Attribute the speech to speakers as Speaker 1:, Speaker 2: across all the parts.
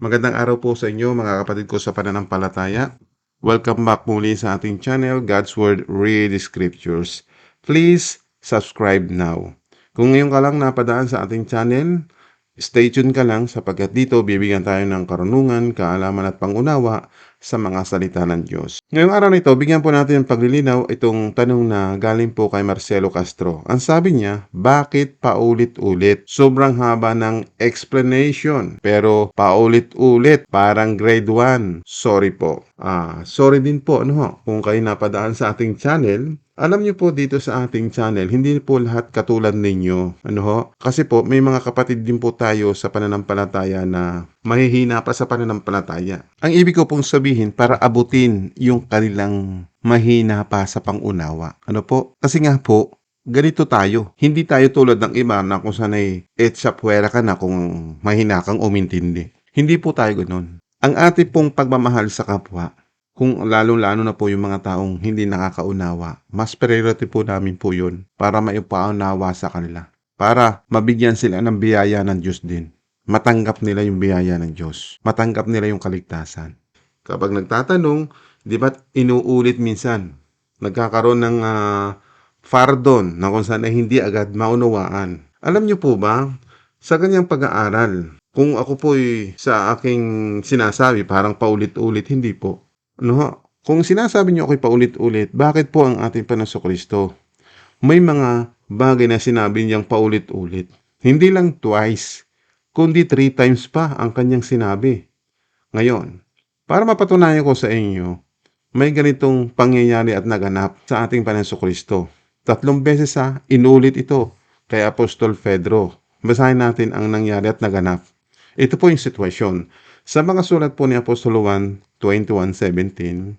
Speaker 1: Magandang araw po sa inyo mga kapatid ko sa pananampalataya. Welcome back muli sa ating channel, God's Word Read Scriptures. Please subscribe now. Kung ngayon ka lang napadaan sa ating channel, stay tuned ka lang sapagkat dito bibigyan tayo ng karunungan, kaalaman at pangunawa sa mga salita ng Diyos. Ngayong araw na ito, bigyan po natin ng paglilinaw itong tanong na galing po kay Marcelo Castro. Ang sabi niya, bakit paulit-ulit? Sobrang haba ng explanation, pero paulit-ulit, parang grade 1. Sorry po. Ah, sorry din po, ano ho, kung kayo napadaan sa ating channel, alam niyo po dito sa ating channel, hindi po lahat katulad ninyo. Ano ho? Kasi po, may mga kapatid din po tayo sa pananampalataya na mahihina pa sa pananampalataya. Ang ibig ko pong sabihin, para abutin yung kanilang mahina pa sa pangunawa. Ano po? Kasi nga po, ganito tayo. Hindi tayo tulad ng iba na kung sanay etsa puwera ka na kung mahina kang umintindi. Hindi po tayo ganun. Ang ating pong pagmamahal sa kapwa, kung lalong-lalo na po yung mga taong hindi nakakaunawa, mas priority po namin po yun para maipaunawa sa kanila. Para mabigyan sila ng biyaya ng Diyos din. Matanggap nila yung biyaya ng Diyos. Matanggap nila yung kaligtasan. Kapag nagtatanong, di ba inuulit minsan, nagkakaroon ng ah, fardon na kung saan ay hindi agad maunawaan. Alam niyo po ba, sa ganyang pag-aaral, kung ako po'y sa aking sinasabi parang paulit-ulit, hindi po. Ano ho? Kung sinasabi niyo ako'y paulit-ulit, bakit po ang ating Panginoon Kristo? May mga bagay na sinabi niyang paulit-ulit. Hindi lang twice, kundi three times pa ang kanyang sinabi. Ngayon, para mapatunayan ko sa inyo, may ganitong pangyayari at naganap sa ating Panginoon Kristo. Tatlong beses sa inulit ito kay Apostol Pedro. Basahin natin ang nangyari at naganap. Ito po yung sitwasyon. Sa mga sulat po ni Apostol Juan 21.17,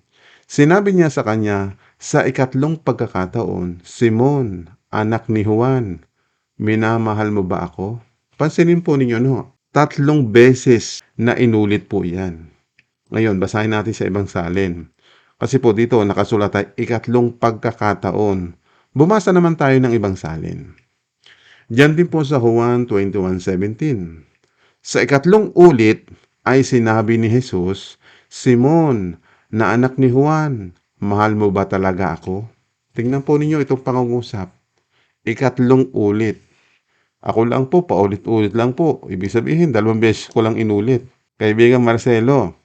Speaker 1: sinabi niya sa kanya, sa ikatlong pagkakataon, Simon, anak ni Juan, minamahal mo ba ako? Pansinin po ninyo, no? Tatlong beses na inulit po yan. Ngayon, basahin natin sa ibang salin. Kasi po dito, nakasulat ay ikatlong pagkakataon. Bumasa naman tayo ng ibang salin. Diyan din po sa Juan 21.17. Sa ikatlong ulit ay sinabi ni Jesus, Simon, na anak ni Juan, mahal mo ba talaga ako? Tingnan po ninyo itong pangungusap. Ikatlong ulit. Ako lang po, paulit-ulit lang po. Ibig sabihin, dalawang beses ko lang inulit. Kaibigan Marcelo,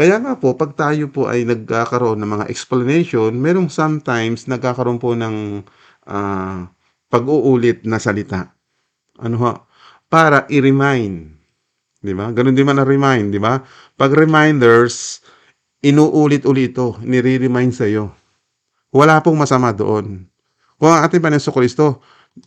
Speaker 1: kaya nga po, pag tayo po ay nagkakaroon ng mga explanation, merong sometimes nagkakaroon po ng ah, pag-uulit na salita. Ano ho? Para i-remind. Di ba? Ganun din man na-remind, di ba? Pag reminders, inuulit-ulit ito, nire-remind sa iyo. Wala pong masama doon. Kung ang ating Panginoon Kristo,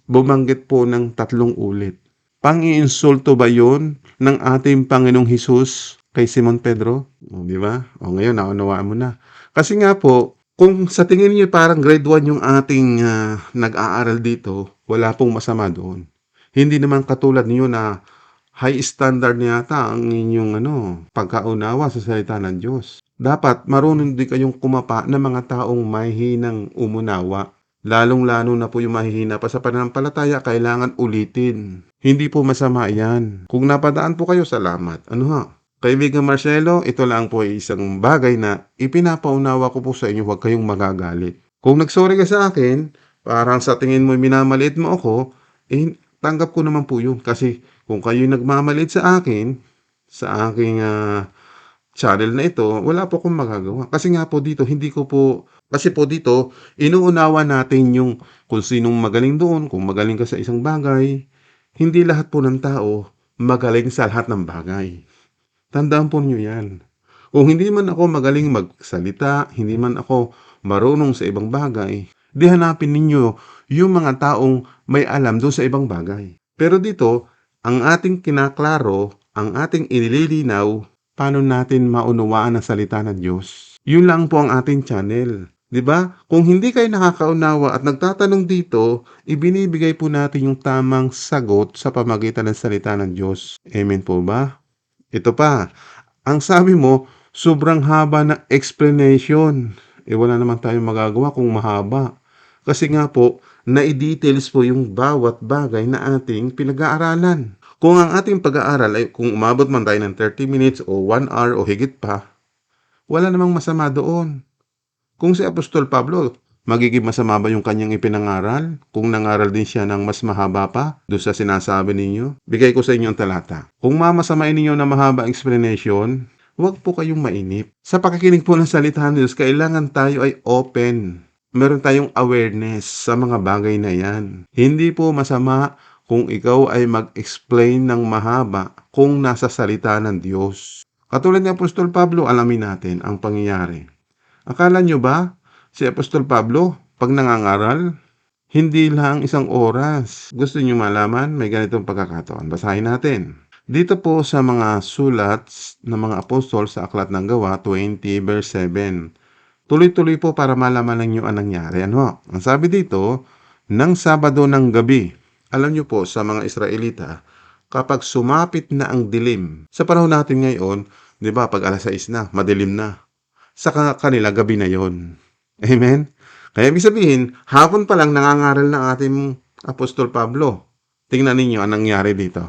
Speaker 1: bumanggit po ng tatlong ulit. Pang-iinsulto ba yun ng ating Panginoong Hesus kay Simon Pedro? O, di ba? O ngayon, naunawaan mo na. Kasi nga po, kung sa tingin niyo parang grade 1 yung ating ah, nag-aaral dito, wala pong masama doon. Hindi naman katulad niyo na high standard na yata ang inyong ano, pagkaunawa sa salita ng Diyos. Dapat marunong din kayong kumapa ng mga taong mahihinang umunawa. Lalong-lalo na po yung mahihina pa sa pananampalataya, kailangan ulitin. Hindi po masama yan. Kung napadaan po kayo, salamat. Ano ha? Kaibigan Marcelo, ito lang po ay isang bagay na ipinapaunawa ko po sa inyo, huwag kayong magagalit. Kung nagsorry ka sa akin, parang sa tingin mo minamaliit mo ako, eh, tanggap ko naman po yun. Kasi kung kayo nagmamaliit sa akin, sa aking ah, channel na ito, wala po akong magagawa. Kasi nga po dito, hindi ko po, kasi po dito, inuunawa natin yung kung sinong magaling doon, kung magaling ka sa isang bagay. Hindi lahat po ng tao magaling sa lahat ng bagay. Tandaan po niyo yan. Kung hindi man ako magaling magsalita, hindi man ako marunong sa ibang bagay, di hanapin ninyo yung mga taong may alam doon sa ibang bagay. Pero dito, ang ating kinaklaro, ang ating inililinaw, paano natin maunawaan ang salita ng Diyos. Yun lang po ang ating channel. 'Di ba? Kung hindi kayo nakakaunawa at nagtatanong dito, ibinibigay po natin yung tamang sagot sa pamagitan ng salita ng Diyos. Amen po ba? Ito pa, ang sabi mo, sobrang haba ng explanation. Eh wala naman tayong magagawa kung mahaba. Kasi nga po, na-details po yung bawat bagay na ating pinag-aaralan. Kung ang ating pag-aaral ay kung umabot man tayo ng 30 minutes o 1 hour o higit pa, wala namang masama doon. Kung si Apostol Pablo, magiging masama ba yung kanyang ipinangaral? Kung nangaral din siya ng mas mahaba pa doon sa sinasabi ninyo? Bigay ko sa inyo ang talata. Kung mamasamain ninyo na mahaba explanation, huwag po kayong mainip. Sa pakikinig po ng salita ng Diyos, kailangan tayo ay open. Meron tayong awareness sa mga bagay na yan. Hindi po masama kung ikaw ay mag-explain ng mahaba kung nasa salita ng Diyos. Katulad ni Apostol Pablo, alamin natin ang pangyayari. Akala nyo ba si Apostol Pablo, pag nangangaral, hindi lang isang oras. Gusto nyo malaman? May ganitong pagkakataon. Basahin natin. Dito po sa mga sulat ng mga apostol sa Aklat ng Gawa 20 verse 7. Tuloy-tuloy po para malaman ninyo ang nangyari. Ano? Ang sabi dito, ng Sabado ng gabi. Alam nyo po sa mga Israelita, kapag sumapit na ang dilim, sa panahon natin ngayon, di ba, pag alas 6 na, madilim na. Sa ka- kanila, gabi na yon. Amen? Kaya ibig sabihin, hapon pa lang nangangaral ng ating Apostol Pablo. Tingnan ninyo ang nangyari dito.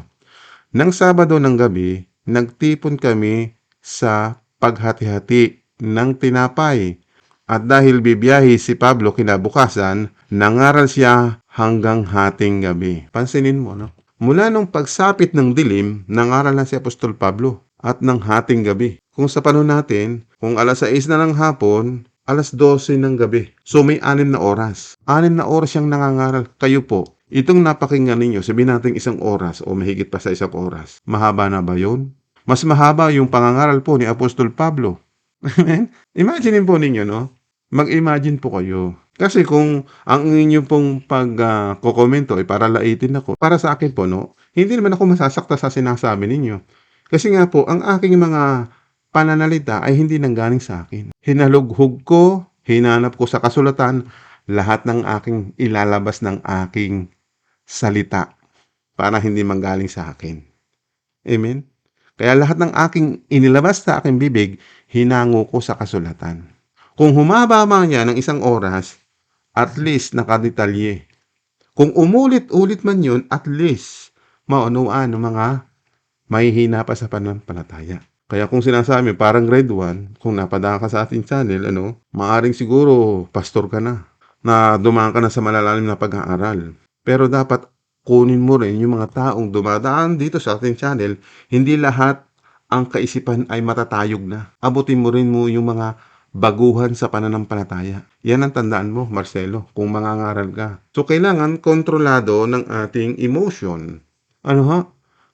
Speaker 1: Nang Sabado ng gabi, nagtipon kami sa paghati-hati ng tinapay. At dahil bibiyahe si Pablo kinabukasan, nangaral siya hanggang hating gabi. Pansinin mo, no? Mula nung pagsapit ng dilim, nangaral na si Apostol Pablo at ng hating gabi. Kung sa panahon natin, kung alas 6 na ng hapon, alas 12 ng gabi. So may anim na oras. Anim na oras siyang nangangaral. Kayo po, itong napakinggan ninyo, sabihin natin isang oras o mahigit pa sa isang oras. Mahaba na ba yun? Mas mahaba yung pangangaral po ni Apostol Pablo. Amen? Imagine po ninyo, no? Mag-imagine po kayo. Kasi kung ang inyo pong pag-kokomento ay para laitin ako, para sa akin po, no? Hindi naman ako masasakta sa sinasabi ninyo. Kasi nga po, ang aking mga pananalita ay hindi nanggaling sa akin. Hinalughog ko, hinanap ko sa kasulatan, lahat ng aking ilalabas ng aking salita para hindi manggaling sa akin. Amen? Kaya lahat ng aking inilabas sa aking bibig, hinango ko sa kasulatan. Kung humaba man yan ng isang oras, at least nakadetalye. Kung umulit-ulit man yun, at least maunawaan ng mga mahihina pa sa pananampalataya. Kaya kung sinasabi, parang grade 1, kung napadaan ka sa ating channel, ano, maaring siguro pastor ka na, na dumaan ka na sa malalalim na pag-aaral. Pero dapat kunin mo rin yung mga taong dumadaan dito sa ating channel, hindi lahat ang kaisipan ay matatayog na. Abutin mo rin mo yung mga baguhan sa pananampalataya. Yan ang tandaan mo, Marcelo, kung mangangaral ka. So, kailangan kontrolado ng ating emotion. Ano ha?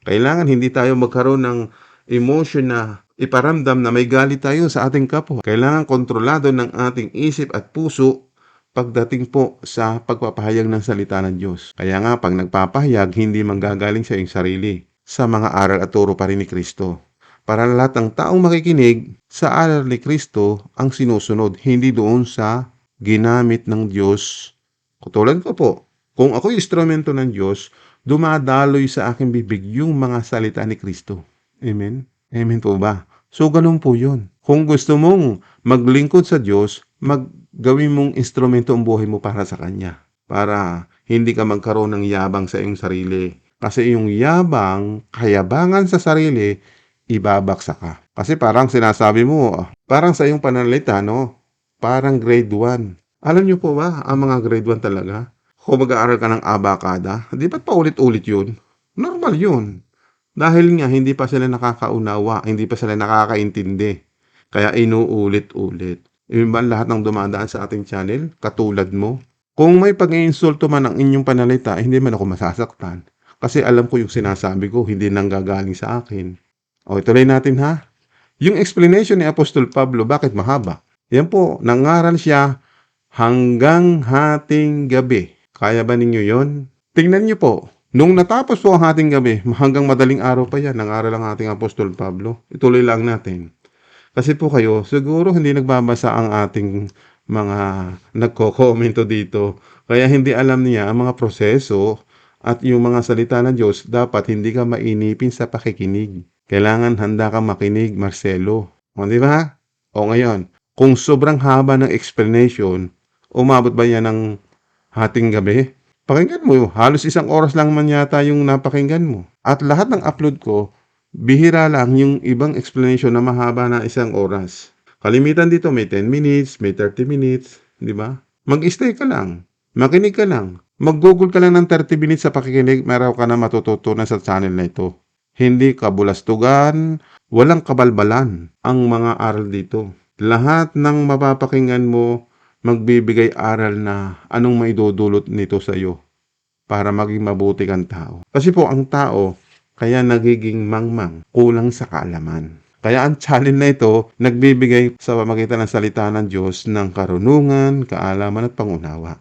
Speaker 1: Kailangan hindi tayo magkaroon ng emotion na iparamdam na may galit tayo sa ating kapwa. Kailangan kontrolado ng ating isip at puso pagdating po sa pagpapahayag ng salita ng Diyos. Kaya nga, pag nagpapahayag, hindi manggagaling sa iyong sarili sa mga aral at turo pa rin ni Kristo. Para lahat ng taong makikinig sa aral ni Kristo ang sinusunod, hindi doon sa ginamit ng Diyos. Katulad ko po, kung ako instrumento ng Diyos, dumadaloy sa aking bibig yung mga salita ni Kristo. Amen? Amen po ba? So, ganun po yun. Kung gusto mong maglingkod sa Diyos, maggawin mong instrumento ang buhay mo para sa Kanya. Para hindi ka magkaroon ng yabang sa iyong sarili. Kasi yung yabang, kayabangan sa sarili, ibabaksa ka. Kasi parang sinasabi mo, parang sa iyong pananalita, no? Parang grade 1. Alam niyo po ba, ang mga grade 1 talaga, kung mag-aaral ka ng abakada, di ba't paulit-ulit yun? Normal yun. Dahil nga, hindi pa sila nakakaunawa, hindi pa sila nakakaintindi. Kaya inuulit-ulit. Ba lahat ng dumadaan sa ating channel, katulad mo? Kung may pag-iinsulto man ang inyong panalita, hindi man ako masasaktan. Kasi alam ko yung sinasabi ko, hindi nanggagaling sa akin. O, ituloy natin ha. Yung explanation ni Apostol Pablo, bakit mahaba? Yan po, nangaral siya hanggang hating gabi. Kaya ba ninyo yon? Tingnan niyo po, nung natapos po ang hating gabi, hanggang madaling araw pa yan, nangaral ang ating Apostol Pablo. Ituloy lang natin. Kasi po kayo, siguro hindi nagbabasa ang ating mga nagko-commento dito. Kaya hindi alam niya ang mga proseso at yung mga salita ng Diyos, dapat hindi ka mainipin sa pakikinig. Kailangan handa kang makinig, Marcelo. O, di ba? O ngayon, kung sobrang haba ng explanation, umabot ba yan ng hating gabi? Pakinggan mo, halos isang oras lang man yata yung napakinggan mo. At lahat ng upload ko, bihira lang yung ibang explanation na mahaba na isang oras. Kalimitan dito may 10 minutes, may 30 minutes, di ba? Mag-stay ka lang. Makinig ka lang. Mag-google ka lang ng 30 minutes sa pakikinig, meron ka na matututunan sa channel na ito. Hindi kabulastugan, walang kabalbalan ang mga aral dito. Lahat ng mapapakinggan mo, magbibigay aral na anong maidudulot nito sa iyo para maging mabuti kang tao. Kasi po ang tao, kaya nagiging mangmang, kulang sa kaalaman. Kaya ang challenge na ito, nagbibigay sa pamagitan ng salita ng Diyos ng karunungan, kaalaman at pangunawa.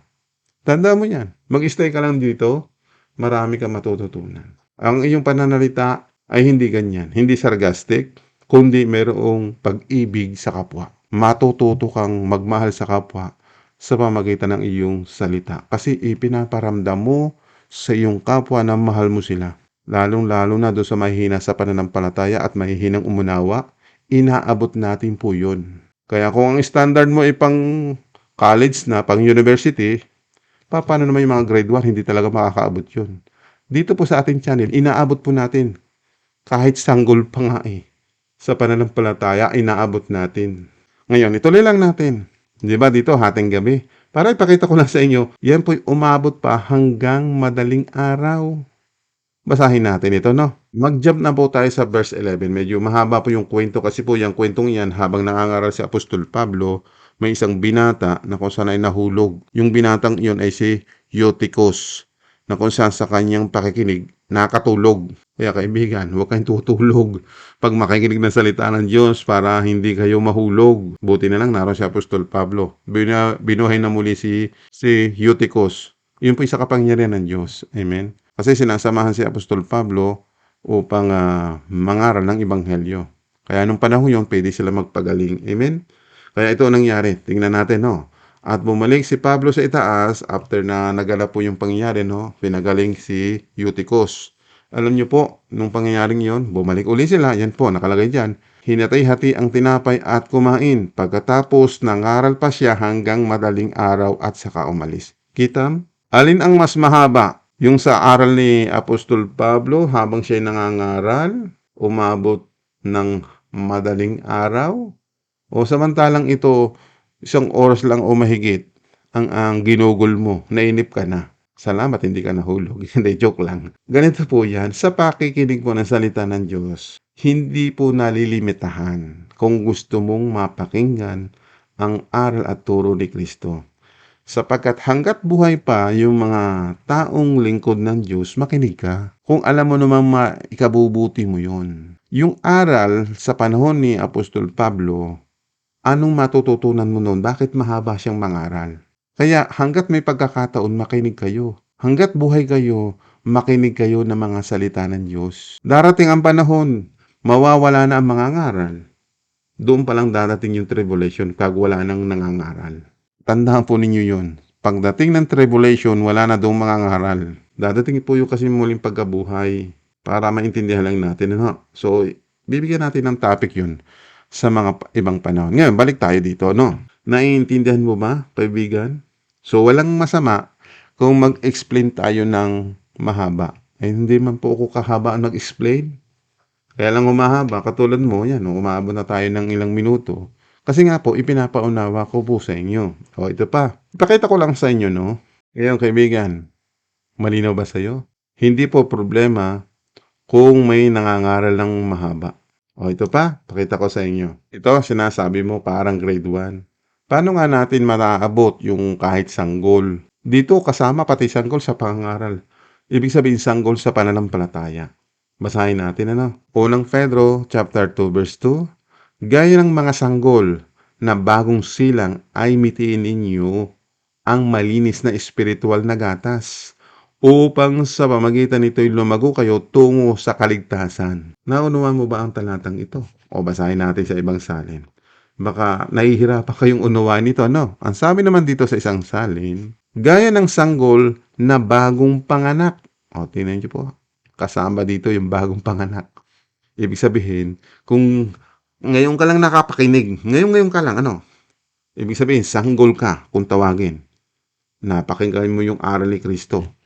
Speaker 1: Tanda mo yan. Mag-stay ka lang dito, marami kang matututunan. Ang iyong pananalita ay hindi ganyan, hindi sarcastic, kundi mayroong pag-ibig sa kapwa. Matututo kang magmahal sa kapwa sa pamagitan ng iyong salita. Kasi ipinaparamdam mo sa iyong kapwa na mahal mo sila. Lalong-lalo na doon sa mahihina sa pananampalataya at mahihinang umunawa, inaabot natin po yun. Kaya kung ang standard mo ay pang college na, pang university, pa, paano naman yung mga grade 1, hindi talaga makakaabot yun. Dito po sa ating channel, inaabot po natin. Kahit sanggol pa nga eh. Sa pananampalataya, inaabot natin. Ngayon, ituloy lang natin. Di ba dito, hating gabi. Para ipakita ko lang sa inyo, yan po'y umabot pa hanggang madaling araw. Basahin natin ito, no? Mag-jump na po tayo sa verse 11. Medyo mahaba po yung kwento kasi po yung kwentong yan habang nangangaral si Apostol Pablo, may isang binata na kung saan ay nahulog. Yung binatang iyon ay si Eutychus na kung saan sa kanyang pakikinig nakatulog. Kaya kaibigan, huwag kayong tutulog pag makikinig ng salita ng Diyos para hindi kayo mahulog. Buti na lang naroon si Apostol Pablo. Bina, binuhay na muli si, si Eutychus. Yun po isa kapangyarihan ng Diyos. Amen. Kasi sinasamahan si Apostol Pablo upang uh, mangaral ng Ebanghelyo. Kaya nung panahon yun, pwede sila magpagaling. Amen? Kaya ito ang nangyari. Tingnan natin, no? At bumalik si Pablo sa itaas after na naganap po yung pangyayari, no? Pinagaling si Eutychus. Alam niyo po, nung pangyayaring yon, bumalik uli sila. Yan po, nakalagay dyan. Hinatay-hati ang tinapay at kumain. Pagkatapos, nangaral pa siya hanggang madaling araw at saka umalis. Kitam? Alin ang mas mahaba? Yung sa aral ni Apostol Pablo habang siya nangangaral, umabot ng madaling araw? O samantalang ito, isang oras lang o mahigit ang, ang ginugol mo, nainip ka na. Salamat, hindi ka nahulog. Hindi, joke lang. Ganito po yan, sa pakikinig po ng salita ng Diyos, hindi po nalilimitahan kung gusto mong mapakinggan ang aral at turo ni Kristo. Sapagkat hanggat buhay pa yung mga taong lingkod ng Diyos, makinig ka. Kung alam mo naman ma, ikabubuti mo yon. Yung aral sa panahon ni Apostol Pablo, anong matututunan mo noon? Bakit mahaba siyang mangaral? Kaya hanggat may pagkakataon, makinig kayo. Hanggat buhay kayo, makinig kayo ng mga salita ng Diyos. Darating ang panahon, mawawala na ang mga ngaral. Doon pa lang darating yung tribulation kag wala nang nangangaral. Tandaan po ninyo yun. Pagdating ng tribulation, wala na doong mga ngaral. Dadating po yung kasi muling pagkabuhay para maintindihan lang natin. Ano? So, bibigyan natin ng topic yun sa mga ibang panahon. Ngayon, balik tayo dito. No? Naiintindihan mo ba, kaibigan? So, walang masama kung mag-explain tayo ng mahaba. Eh, hindi man po ako kahabaan mag-explain. Kaya lang umahaba, katulad mo, yan, umabot na tayo ng ilang minuto. Kasi nga po, ipinapaunawa ko po sa inyo. O, ito pa. Ipakita ko lang sa inyo, no? Ngayon, kaibigan, malinaw ba sa'yo? Hindi po problema kung may nangangaral ng mahaba. O, ito pa. Pakita ko sa inyo. Ito, sinasabi mo parang grade 1. Paano nga natin mataabot yung kahit sanggol? Dito, kasama pati sanggol sa pangaral. Ibig sabihin, sanggol sa pananampalataya. Basahin natin, ano? Unang Pedro, chapter 2, verse 2. Gaya ng mga sanggol na bagong silang ay mitiin ninyo ang malinis na espiritual na gatas upang sa pamagitan nito'y lumago kayo tungo sa kaligtasan. Naunuan mo ba ang talatang ito? O basahin natin sa ibang salin. Baka nahihirapan kayong unawain ito, no? Ang sabi naman dito sa isang salin, gaya ng sanggol na bagong panganak. O, tinan niyo po. Kasama dito yung bagong panganak. Ibig sabihin, kung ngayon ka lang nakapakinig, ngayon ngayon ka lang, ano? Ibig sabihin, sanggol ka kung tawagin. napakinggan mo yung aral ni Kristo.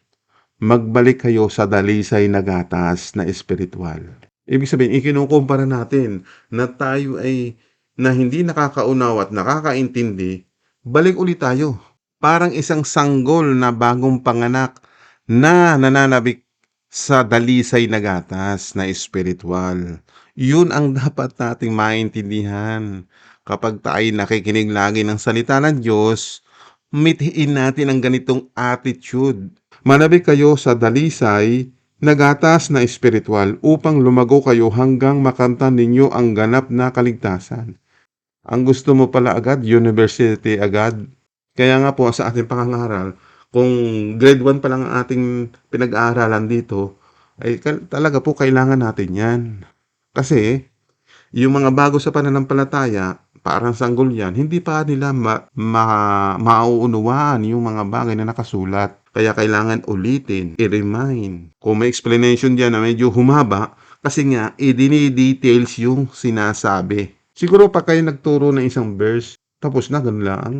Speaker 1: Magbalik kayo sa dalisay na gatas na espiritual. Ibig sabihin, ikinukumpara natin na tayo ay na hindi nakakaunawa at nakakaintindi, balik ulit tayo. Parang isang sanggol na bagong panganak na nananabik sa dalisay na gatas na espiritual. Yun ang dapat nating maintindihan. Kapag tayo nakikinig lagi ng salita ng Diyos, mithiin natin ang ganitong attitude. Manabik kayo sa dalisay na gatas na espiritual upang lumago kayo hanggang makanta ninyo ang ganap na kaligtasan. Ang gusto mo pala agad, university agad. Kaya nga po sa ating pangangaral, kung grade 1 pa lang ang ating pinag-aaralan dito, ay talaga po kailangan natin yan. Kasi, yung mga bago sa pananampalataya, parang sanggol yan, hindi pa nila ma- ma- mauunawaan yung mga bagay na nakasulat. Kaya kailangan ulitin, i-remind. Kung may explanation dyan na medyo humaba, kasi nga, i-details yung sinasabi. Siguro pa kayo nagturo ng isang verse, tapos na, ganun lang.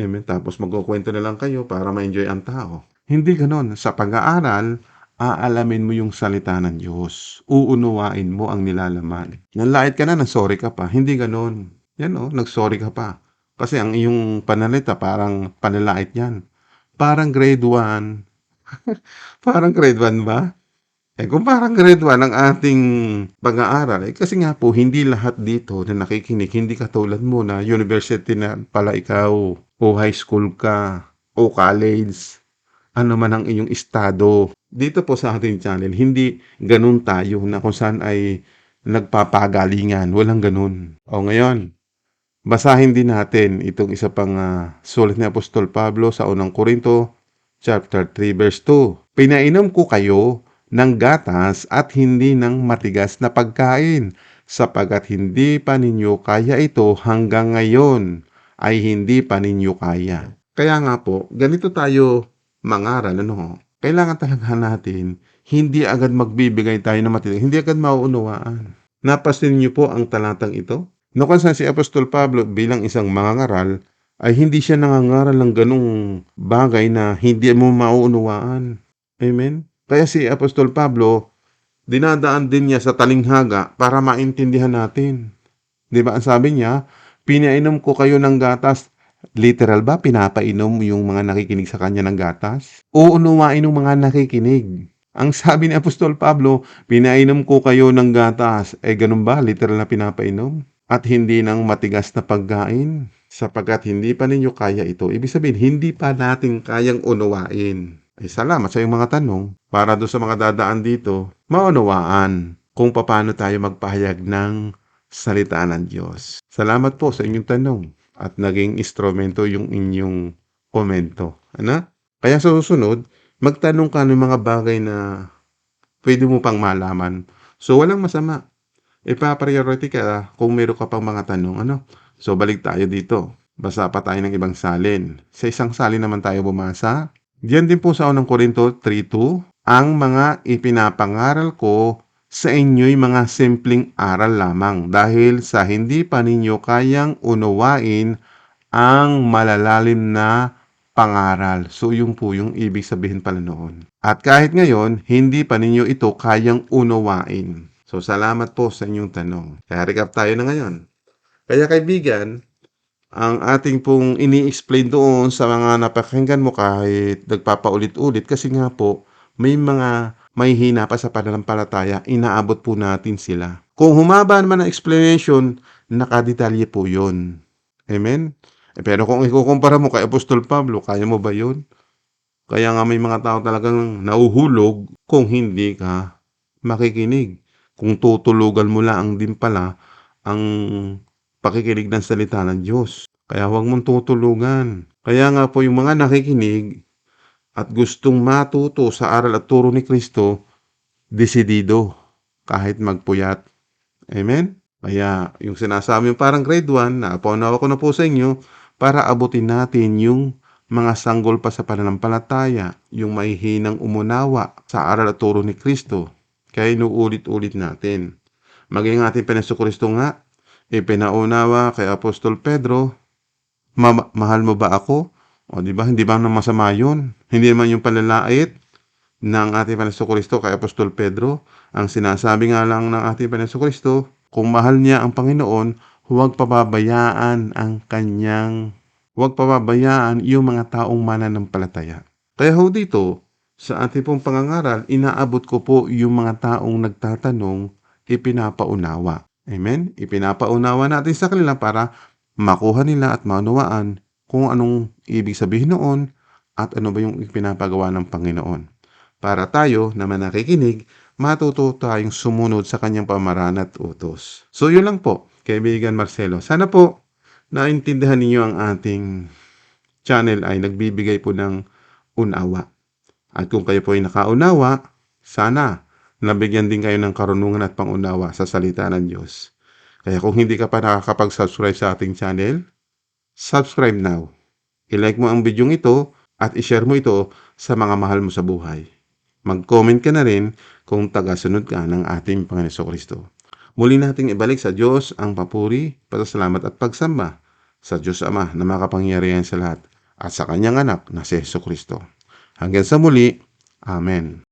Speaker 1: Amen. Tapos magkukwento na lang kayo para ma-enjoy ang tao. Hindi ganon. Sa pag-aaral, aalamin mo yung salita ng Diyos. Uunuwain mo ang nilalaman. Nanlait ka na, nag-sorry ka pa. Hindi ganon. Yan o, nag-sorry ka pa. Kasi ang iyong panalita parang panalait yan. Parang grade 1. parang grade 1 ba? Eh kung parang grade 1 ang ating pag-aaral, eh kasi nga po, hindi lahat dito na nakikinig, hindi katulad mo na university na pala ikaw, o high school ka, o college, ano man ang inyong estado. Dito po sa ating channel, hindi ganun tayo na kung saan ay nagpapagalingan. Walang ganun. O ngayon, basahin din natin itong isa pang ah, sulat ni Apostol Pablo sa unang Korinto, chapter 3, verse 2. Pinainom ko kayo ng gatas at hindi ng matigas na pagkain, sapagkat hindi pa ninyo kaya ito hanggang ngayon ay hindi pa ninyo kaya. Kaya nga po, ganito tayo mangaral, ano? Kailangan talaga natin, hindi agad magbibigay tayo ng matigas, hindi agad mauunawaan. Napasin niyo po ang talatang ito? Saan si Apostol Pablo bilang isang mangangaral, ay hindi siya nangangaral ng ganong bagay na hindi mo mauunawaan. Amen? Kaya si Apostol Pablo, dinadaan din niya sa talinghaga para maintindihan natin. Di ba? Ang sabi niya, pinainom ko kayo ng gatas. Literal ba? Pinapainom yung mga nakikinig sa kanya ng gatas? Uunuwain ng mga nakikinig. Ang sabi ni Apostol Pablo, pinainom ko kayo ng gatas. Eh, ganun ba? Literal na pinapainom? At hindi ng matigas na pagkain? Sapagkat hindi pa ninyo kaya ito. Ibig sabihin, hindi pa natin kayang unawain. Ay, salamat sa iyong mga tanong. Para doon sa mga dadaan dito, maunawaan kung paano tayo magpahayag ng salita ng Diyos. Salamat po sa inyong tanong at naging instrumento yung inyong komento. Ano? Kaya sa susunod, magtanong ka ng mga bagay na pwede mo pang malaman. So, walang masama. Ipa-priority ka kung meron ka pang mga tanong. Ano? So, balik tayo dito. Basa pa tayo ng ibang salin. Sa isang salin naman tayo bumasa. Diyan din po sa unang Korinto 3.2, ang mga ipinapangaral ko sa inyo'y mga simpleng aral lamang dahil sa hindi pa ninyo kayang unawain ang malalalim na pangaral. So yung po yung ibig sabihin pala noon. At kahit ngayon, hindi pa ninyo ito kayang unawain. So salamat po sa inyong tanong. Kaya recap tayo na ngayon. Kaya kaibigan, ang ating pong ini-explain doon sa mga napakinggan mo kahit nagpapaulit-ulit kasi nga po may mga may hina pa sa pananampalataya, inaabot po natin sila. Kung humaba naman ang explanation, nakadetalye po yon. Amen? Eh, pero kung ikukumpara mo kay Apostol Pablo, kaya mo ba yon? Kaya nga may mga tao talagang nauhulog kung hindi ka makikinig. Kung tutulugan mo lang din pala ang pakikinig ng salita ng Diyos. Kaya huwag mong tutulugan. Kaya nga po yung mga nakikinig at gustong matuto sa aral at turo ni Kristo, desidido kahit magpuyat. Amen? Kaya yung sinasabi yung parang grade 1, naapaw-nawa ko na po sa inyo, para abutin natin yung mga sanggol pa sa pananampalataya, yung may hinang umunawa sa aral at turo ni Kristo. Kaya inuulit-ulit natin. Maging ating Kristo nga, ipinaunawa kay Apostol Pedro, "Ma- mahal mo ba ako? O di ba, hindi ba naman masama yun? Hindi naman yung palalait ng ating Kristo kay Apostol Pedro. Ang sinasabi nga lang ng ating Kristo, kung mahal niya ang Panginoon, huwag pababayaan ang kanyang, huwag pababayaan yung mga taong mananampalataya. Kaya ho dito, sa ating pong pangangaral, inaabot ko po yung mga taong nagtatanong, ipinapaunawa. Amen? Ipinapaunawa natin sa kanila para makuha nila at maunawaan kung anong ibig sabihin noon at ano ba yung ipinapagawa ng Panginoon. Para tayo naman nakikinig, matuto tayong sumunod sa kanyang pamaraan at utos. So yun lang po, kaibigan Marcelo. Sana po naintindihan ninyo ang ating channel ay nagbibigay po ng unawa. At kung kayo po ay nakaunawa, sana nabigyan din kayo ng karunungan at pangunawa sa salita ng Diyos. Kaya kung hindi ka pa nakakapag-subscribe sa ating channel, subscribe now. I-like mo ang video ito at i-share mo ito sa mga mahal mo sa buhay. Mag-comment ka na rin kung tagasunod ka ng ating Panginoon Kristo. Muli nating ibalik sa Diyos ang papuri, pasasalamat at pagsamba sa Diyos Ama na makapangyarihan sa lahat at sa kanyang anak na si Yeso Kristo. Hanggang sa muli, Amen.